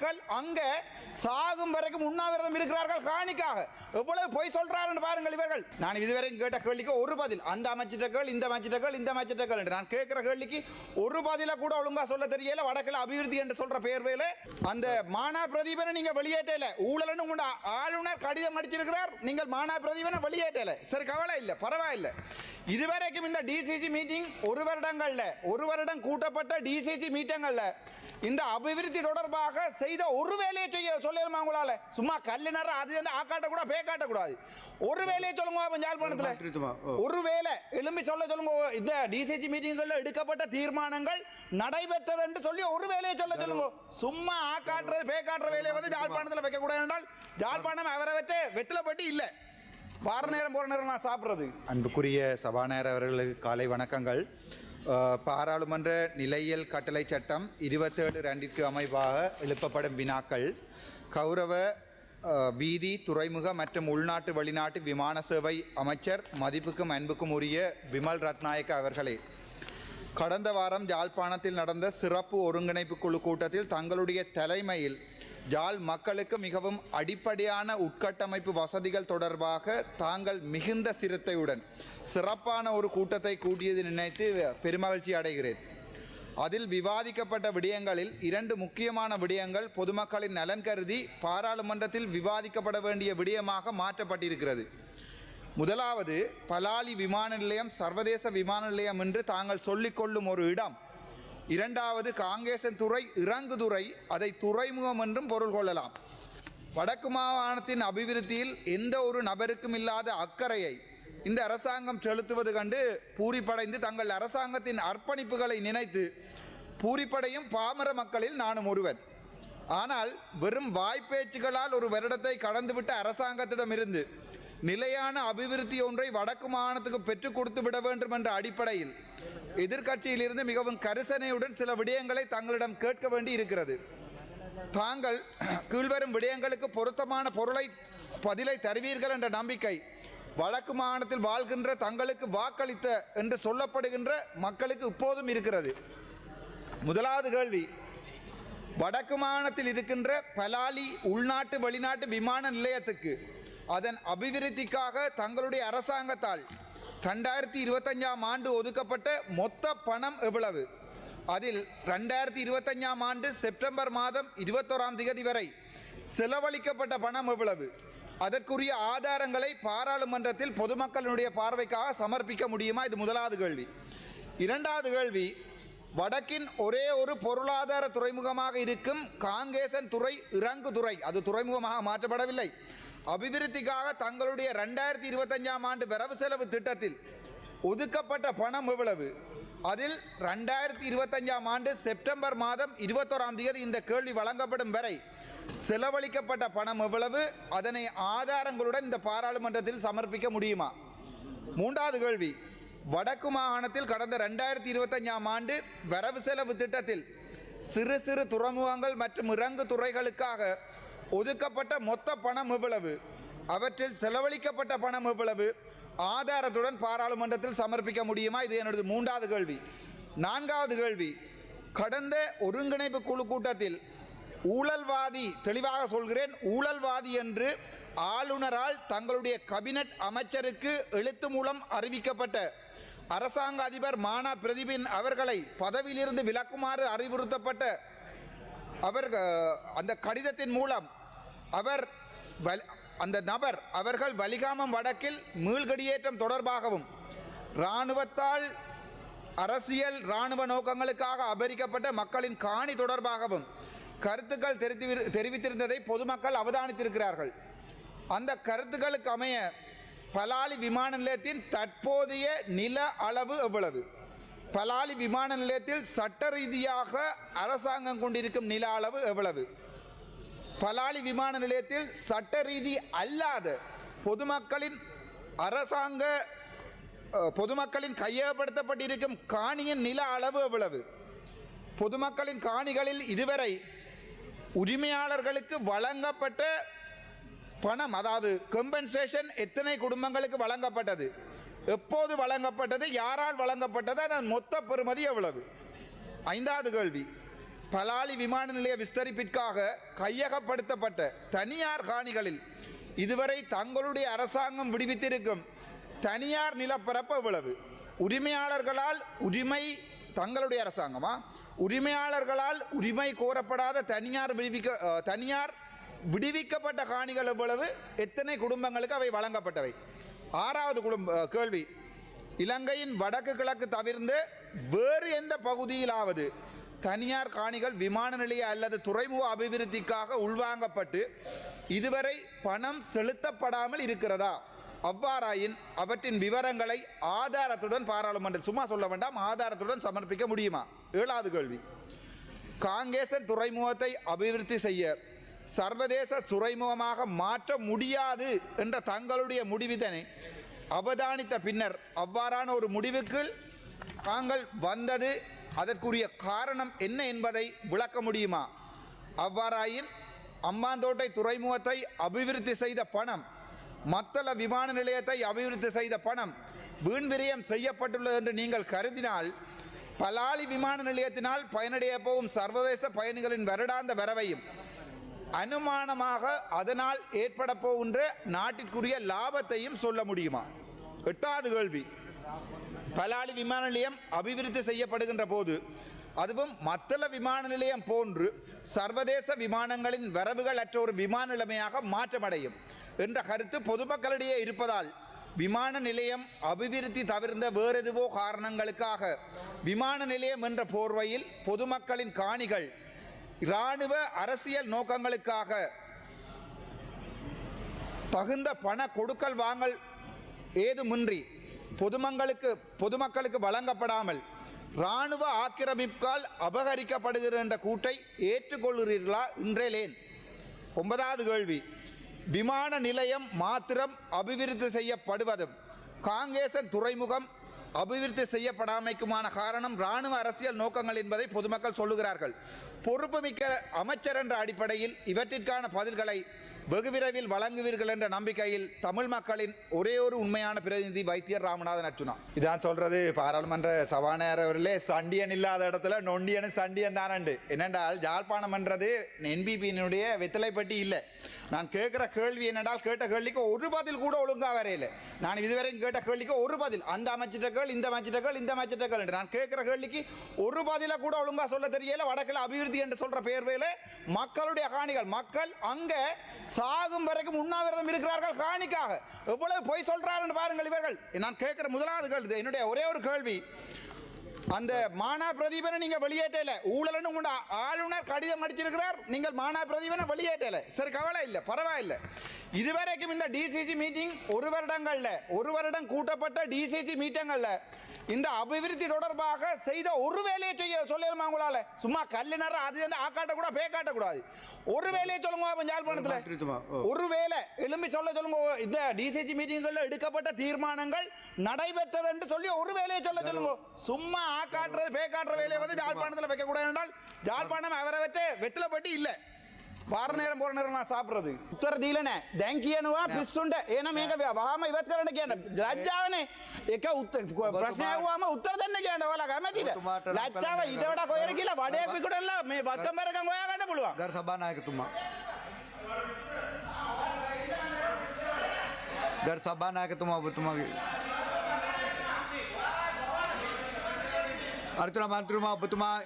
மக்கள் அங்கே சாகும் வரைக்கும் உண்ணாவிரதம் இருக்கிறார்கள் காணிக்காக. எவ்வளவு பொய் சொல்றாருன்னு பாருங்கள் இவர்கள். நான் இதுவரைக்கும் கேட்ட கேள்விக்கு ஒரு பதில். அந்த அமைச்சிட்டக்கள் இந்த அமைச்சிட்டக்கள் இந்த அமைச்சிட்ட என்று. நான் கேட்கிற கேள்விக்கு ஒரு பதில கூட ஒழுங்கா சொல்ல தெரியல. வடக்கில் அபிவிருத்தி என்று சொல்ற பேர்வையில் அந்த மானா பிரதீபனை நீங்க வெளியேற்றல. ஊழல்னு உங்க ஆளுநர் கடிதம் அடிச்சிருக்கிறார். நீங்கள் மானா பிரதீபனை வெளியேற்றல. சரி கவலை இல்லை பரவாயில்லை. இதுவரைக்கும் இந்த டிசிசி மீட்டிங் ஒரு வருடங்கள்ல ஒரு வருடம் கூட்டப்பட்ட டிசிசி மீட்டிங்களில் இந்த அபிவிருத்தி தொடர்பாக செய்த ஒரு வேலையை செய்ய சொல்லணுமா உங்களால? சும்மா கல்லு நேரம் அது வந்து ஆக்காட்ட கூட பே காட்டக்கூடாது. ஒரு வேலையை சொல்லுங்க அப்ப யாழ்ப்பாணத்துல. ஒரு வேலை எழும்பி சொல்ல சொல்லுங்க இந்த டிசிசி மீட்டிங்கள்ல எடுக்கப்பட்ட தீர்மானங்கள் நடைபெற்றது என்று சொல்லி ஒரு வேலையை சொல்ல சொல்லுங்க. சும்மா ஆக்காட்டுறது பே காட்டுற வேலையை வந்து யாழ்ப்பாணத்துல வைக்க கூடாது என்றால் யாழ்ப்பாணம் அவரை வெற்ற வெற்றில பட்டி இல்லை. வார நேரம் போற நேரம் நான் சாப்பிட்றது. அன்புக்குரிய சபாநாயகர் அவர்களுக்கு காலை வணக்கங்கள். பாராளுமன்ற நிலையியல் கட்டளை சட்டம் இருபத்தேழு ரெண்டிற்கு அமைவாக எழுப்பப்படும் வினாக்கள். கௌரவ வீதி துறைமுக மற்றும் உள்நாட்டு வெளிநாட்டு விமான சேவை அமைச்சர் மதிப்புக்கும் அன்புக்கும் உரிய விமல் ரத்நாயக்க அவர்களே. கடந்த வாரம் யாழ்ப்பாணத்தில் நடந்த சிறப்பு ஒருங்கிணைப்பு குழு கூட்டத்தில் தங்களுடைய தலைமையில் யாழ் மக்களுக்கு மிகவும் அடிப்படையான உட்கட்டமைப்பு வசதிகள் தொடர்பாக தாங்கள் மிகுந்த சிரத்தையுடன் சிறப்பான ஒரு கூட்டத்தை கூட்டியது நினைத்து பெருமகிழ்ச்சி அடைகிறேன். அதில் விவாதிக்கப்பட்ட விடயங்களில் இரண்டு முக்கியமான விடயங்கள் பொதுமக்களின் நலன் கருதி பாராளுமன்றத்தில் விவாதிக்கப்பட வேண்டிய விடயமாக மாற்றப்பட்டிருக்கிறது. முதலாவது பலாலி விமான நிலையம் சர்வதேச விமான நிலையம் என்று தாங்கள் சொல்லிக்கொள்ளும் ஒரு இடம் இரண்டாவது காங்கேசன் துறை இறங்குதுறை அதை துறைமுகம் என்றும் பொருள் கொள்ளலாம். வடக்கு மாகாணத்தின் அபிவிருத்தியில் எந்த ஒரு நபருக்கும் இல்லாத அக்கறையை இந்த அரசாங்கம் செலுத்துவது கண்டு பூரிப்படைந்து தங்கள் அரசாங்கத்தின் அர்ப்பணிப்புகளை நினைத்து பூரிப்படையும் பாமர மக்களில் நானும் ஒருவன். ஆனால் வெறும் வாய்ப்பேச்சுகளால் ஒரு வருடத்தை கடந்துவிட்ட அரசாங்கத்திடமிருந்து நிலையான அபிவிருத்தி ஒன்றை வடக்கு மாகாணத்துக்கு பெற்றுக் கொடுத்து விட வேண்டும் என்ற அடிப்படையில் எதிர்க்கட்சியிலிருந்து மிகவும் கரிசனையுடன் சில விடயங்களை தங்களிடம் கேட்க வேண்டி இருக்கிறது. தாங்கள் கீழ்வரும் விடயங்களுக்கு பொருத்தமான பொருளை பதிலை தருவீர்கள் என்ற நம்பிக்கை வடக்கு மாகாணத்தில் வாழ்கின்ற தங்களுக்கு வாக்களித்த என்று சொல்லப்படுகின்ற மக்களுக்கு இப்போதும் இருக்கிறது. முதலாவது கேள்வி வடக்கு மாகாணத்தில் இருக்கின்ற பலாலி உள்நாட்டு வெளிநாட்டு விமான நிலையத்துக்கு அதன் அபிவிருத்திக்காக தங்களுடைய அரசாங்கத்தால் ரெண்டாயிரத்தி இருபத்தஞ்சாம் ஆண்டு ஒதுக்கப்பட்ட மொத்த பணம் எவ்வளவு? அதில் ரெண்டாயிரத்தி இருபத்தஞ்சாம் ஆண்டு செப்டம்பர் மாதம் இருபத்தோராம் திகதி வரை செலவழிக்கப்பட்ட பணம் எவ்வளவு? அதற்குரிய ஆதாரங்களை பாராளுமன்றத்தில் பொதுமக்களுடைய பார்வைக்காக சமர்ப்பிக்க முடியுமா? இது முதலாவது கேள்வி. இரண்டாவது கேள்வி வடக்கின் ஒரே ஒரு பொருளாதார துறைமுகமாக இருக்கும் காங்கேசன் துறை இறங்கு துறை அது துறைமுகமாக மாற்றப்படவில்லை. அபிவிருத்திக்காக தங்களுடைய ரெண்டாயிரத்தி இருபத்தஞ்சாம் ஆண்டு வரவு செலவு திட்டத்தில் ஒதுக்கப்பட்ட பணம் எவ்வளவு? அதில் ரெண்டாயிரத்தி இருபத்தஞ்சாம் ஆண்டு செப்டம்பர் மாதம் இருபத்தோராம் தேதி இந்த கேள்வி வழங்கப்படும் வரை செலவழிக்கப்பட்ட பணம் எவ்வளவு? அதனை ஆதாரங்களுடன் இந்த பாராளுமன்றத்தில் சமர்ப்பிக்க முடியுமா? மூன்றாவது கேள்வி வடக்கு மாகாணத்தில் கடந்த ரெண்டாயிரத்தி இருபத்தஞ்சாம் ஆண்டு வரவு செலவு திட்டத்தில் சிறு சிறு துறைமுகங்கள் மற்றும் இறங்கு துறைகளுக்காக ஒதுக்கப்பட்ட மொத்த பணம் எவ்வளவு? அவற்றில் செலவழிக்கப்பட்ட பணம் இவ்வளவு ஆதாரத்துடன் பாராளுமன்றத்தில் சமர்ப்பிக்க முடியுமா? இது எனது மூன்றாவது கேள்வி. நான்காவது கேள்வி. கடந்த ஒருங்கிணைப்பு குழு கூட்டத்தில் ஊழல்வாதி தெளிவாக சொல்கிறேன் ஊழல்வாதி என்று ஆளுநரால் தங்களுடைய கபினட் அமைச்சருக்கு எழுத்து மூலம் அறிவிக்கப்பட்ட அரசாங்க அதிபர் மானா பிரதிபின் அவர்களை பதவியிலிருந்து விலக்குமாறு அறிவுறுத்தப்பட்ட அவர் அந்த கடிதத்தின் மூலம் அவர் அந்த நபர் அவர்கள் வலிகாமம் வடக்கில் மீள்கடியேற்றம் தொடர்பாகவும் இராணுவத்தால் அரசியல் இராணுவ நோக்கங்களுக்காக அபகரிக்கப்பட்ட மக்களின் காணி தொடர்பாகவும் கருத்துக்கள் தெரிவித்து தெரிவித்திருந்ததை பொதுமக்கள் அவதானித்திருக்கிறார்கள். அந்த கருத்துக்களுக்கு அமைய பலாலி விமான நிலையத்தின் தற்போதைய நில அளவு எவ்வளவு? பலாலி விமான நிலையத்தில் சட்ட ரீதியாக அரசாங்கம் கொண்டிருக்கும் நில அளவு எவ்வளவு? பலாலி விமான நிலையத்தில் சட்ட ரீதி அல்லாத பொதுமக்களின் அரசாங்க பொதுமக்களின் கையகப்படுத்தப்பட்டிருக்கும் காணியின் நில அளவு எவ்வளவு? பொதுமக்களின் காணிகளில் இதுவரை உரிமையாளர்களுக்கு வழங்கப்பட்ட பணம் அதாவது கம்பன்சேஷன் எத்தனை குடும்பங்களுக்கு வழங்கப்பட்டது? எப்போது வழங்கப்பட்டது? யாரால் வழங்கப்பட்டது? அதன் மொத்த பெறுமதி எவ்வளவு? ஐந்தாவது கேள்வி. பலாலி விமான நிலைய விஸ்தரிப்பிற்காக கையகப்படுத்தப்பட்ட தனியார் காணிகளில் இதுவரை தங்களுடைய அரசாங்கம் விடுவித்திருக்கும் தனியார் நிலப்பரப்பு எவ்வளவு? உரிமையாளர்களால் உரிமை தங்களுடைய அரசாங்கமா? உரிமையாளர்களால் உரிமை கோரப்படாத தனியார் விடுவிக்க தனியார் விடுவிக்கப்பட்ட காணிகள் எவ்வளவு? எத்தனை குடும்பங்களுக்கு அவை வழங்கப்பட்டவை? ஆறாவது குடும்ப கேள்வி. இலங்கையின் வடக்கு கிழக்கு தவிர்ந்து வேறு எந்த பகுதியிலாவது தனியார் காணிகள் விமான நிலைய அல்லது துறைமுக அபிவிருத்திக்காக உள்வாங்கப்பட்டு இதுவரை பணம் செலுத்தப்படாமல் இருக்கிறதா? அவ்வாறாயின் அவற்றின் விவரங்களை ஆதாரத்துடன் பாராளுமன்ற சும்மா சொல்ல வேண்டாம் ஆதாரத்துடன் சமர்ப்பிக்க முடியுமா? ஏழாவது கேள்வி. காங்கேசன் துறைமுகத்தை அபிவிருத்தி செய்ய சர்வதேச துறைமுகமாக மாற்ற முடியாது என்ற தங்களுடைய முடிவிதனை அவதானித்த பின்னர் அவ்வாறான ஒரு முடிவுக்கு தாங்கள் வந்தது அதற்குரிய காரணம் என்ன என்பதை விளக்க முடியுமா? அவ்வாறாயின் அம்மாந்தோட்டை துறைமுகத்தை அபிவிருத்தி செய்த பணம் மத்தள விமான நிலையத்தை அபிவிருத்தி செய்த பணம் வீண் விரயம் செய்யப்பட்டுள்ளது என்று நீங்கள் கருதினால் பலாலி விமான நிலையத்தினால் பயனடைய போகும் சர்வதேச பயணிகளின் வருடாந்த வரவையும் அனுமானமாக அதனால் ஏற்பட போகின்ற நாட்டிற்குரிய லாபத்தையும் சொல்ல முடியுமா? எட்டாவது கேள்வி. பலாலி விமான நிலையம் அபிவிருத்தி செய்யப்படுகின்ற போது அதுவும் மத்தள விமான நிலையம் போன்று சர்வதேச விமானங்களின் வரவுகள் அற்ற ஒரு விமான நிலைமையாக மாற்றமடையும் என்ற கருத்து பொதுமக்களிடையே இருப்பதால் விமான நிலையம் அபிவிருத்தி தவிர்ந்த வேறெதுவோ காரணங்களுக்காக விமான நிலையம் என்ற போர்வையில் பொதுமக்களின் காணிகள் இராணுவ அரசியல் நோக்கங்களுக்காக தகுந்த பண கொடுக்கல் வாங்கல் ஏதுமின்றி பொதுமக்களுக்கு பொதுமக்களுக்கு வழங்கப்படாமல் இராணுவ ஆக்கிரமிப்பால் அபகரிக்கப்படுகிற என்ற கூட்டை ஏற்றுக்கொள்கிறீர்களா? இன்றேலேன் ஒன்பதாவது கேள்வி. விமான நிலையம் மாத்திரம் அபிவிருத்தி செய்யப்படுவதும் காங்கேசன் துறைமுகம் அபிவிருத்தி செய்யப்படாமைக்குமான காரணம் இராணுவ அரசியல் நோக்கங்கள் என்பதை பொதுமக்கள் சொல்லுகிறார்கள். பொறுப்புமிக்க அமைச்சர் என்ற அடிப்படையில் இவற்றிற்கான பதில்களை வெகு விரைவில் வழங்குவீர்கள் என்ற நம்பிக்கையில் தமிழ் மக்களின் ஒரே ஒரு உண்மையான பிரதிநிதி வைத்தியர் ராமநாதன் அர்ஜுனா. இதான் சொல்றது பாராளுமன்ற சபாநாயகர் அவர்களே சண்டியன் இல்லாத இடத்துல நொண்டியன் சண்டியன் தானண்டு. என்னென்றால் யாழ்ப்பாணம் என்றது என்பிபியினுடைய வெத்தலைப்பட்டி இல்லை. நான் கேட்குற கேள்வி என்னென்றால் கேட்ட கேள்விக்கு ஒரு பதில் கூட ஒழுங்காக வரையில நான் இதுவரையும் கேட்ட கேள்விக்கு ஒரு பதில். அந்த அமைச்சிட்ட கேள் இந்த அமைச்சிட்ட கேள் இந்த அமைச்சிட்ட கேள் என்று. நான் கேட்குற கேள்விக்கு ஒரு பதிலை கூட ஒழுங்காக சொல்ல தெரியல. வடக்கில் அபிவிருத்தி என்று சொல்கிற பேர்வையில் மக்களுடைய காணிகள். மக்கள் அங்கே சாகும் வரைக்கும் உண்ணாவிரதம் இருக்கிறார்கள் காணிக்காக. எவ்வளவு பொய் சொல்றாருன்னு பாருங்கள் இவர்கள். நான் கேட்குற முதலாவது கேள்வி என்னுடைய ஒரே ஒரு கேள்வி. அந்த மானா பிரதீபனை நீங்க வெளியேற்றல. ஊழல்னு உங்க ஆளுநர் கடிதம் அடிச்சிருக்கிறார். நீங்கள் மானா பிரதீபனை வெளியேற்றல. சரி கவலை இல்லை. பரவாயில்லை. இதுவரைக்கும் இந்த டிசிசி மீட்டிங் ஒரு வருடங்கள்ல ஒரு வருடம் கூட்டப்பட்ட டிசிசி மீட்டிங்கள்ல இந்த அபிவிருத்தி தொடர்பாக செய்த ஒரு வேலையை செய்ய சொல்லணுமா உங்களால? சும்மா கல்லு நேரம் அது வந்து ஆக்காட்ட கூட பே காட்டக்கூடாது. ஒரு வேலையை சொல்லுங்க யாழ்ப்பாணத்துல ஒரு வேலை எழும்பி சொல்ல சொல்லுங்க இந்த டிசிசி மீட்டிங்கள்ல எடுக்கப்பட்ட தீர்மானங்கள் நடைபெற்றது என்று சொல்லி ஒரு வேலையை சொல்ல சொல்லுங்க. சும்மா ஆ காட்டுறது பே காட்டுற வேலையை வந்து யாழ்ப்பாணத்தில் வைக்க கூடாது என்றால் யாழ்ப்பாணம் அவரை வச்சு வெற்றிலப்பட்டு இல்லை. පාර නේරම් බොර නේරම් සාපරද උත්තර දීලනෑ දැන් කියනවා පිස්සුන්ට එන මේක වහම ඉවත් කරන්න කියන්න. ලැජ්ජාවනේ. එක උත් ප්‍රශ්නයවාම උත්තර දෙන්න කියන්න වල කැමැතිද? ලැජ්ජාව ඊට වඩා කොහෙද කියලා වඩේ පිටුටල්ලා මේ බත්කම්බරකම් හොයාගන්න පුළුවන්. ගරු සභානායකතුමා. ගරු සභානායකතුමා ඔබතුමාගේ අර්ථන මන්ත්‍රීතුමා ඔබතුමා